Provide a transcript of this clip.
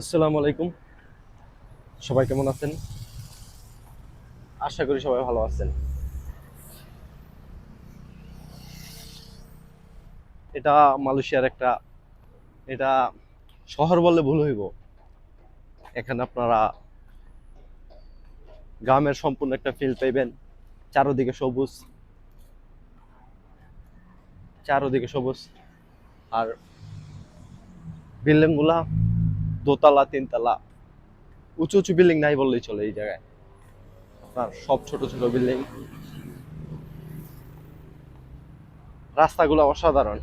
আসসালামু আলাইকুম। সবাই কেমন আছেন? আশা করি সবাই ভালো আছেন। এটা মালয়েশিয়ার একটা, এটা শহর বললে ভুল হইব। এখানে আপনারা গ্রামের সম্পূর্ণ একটা ফিল পাইবেন। চারোদিকে সবুজ। চারোদিকে সবুজ। আর বিল্ডিংগুলা দোতলা, তিনতলা। উঁচু উঁচু বিল্ডিং নাই বললেই চলে এই জায়গায়। আপনার সব ছোট ছোট বিল্ডিং রাস্তাগুলো অসাধারণ।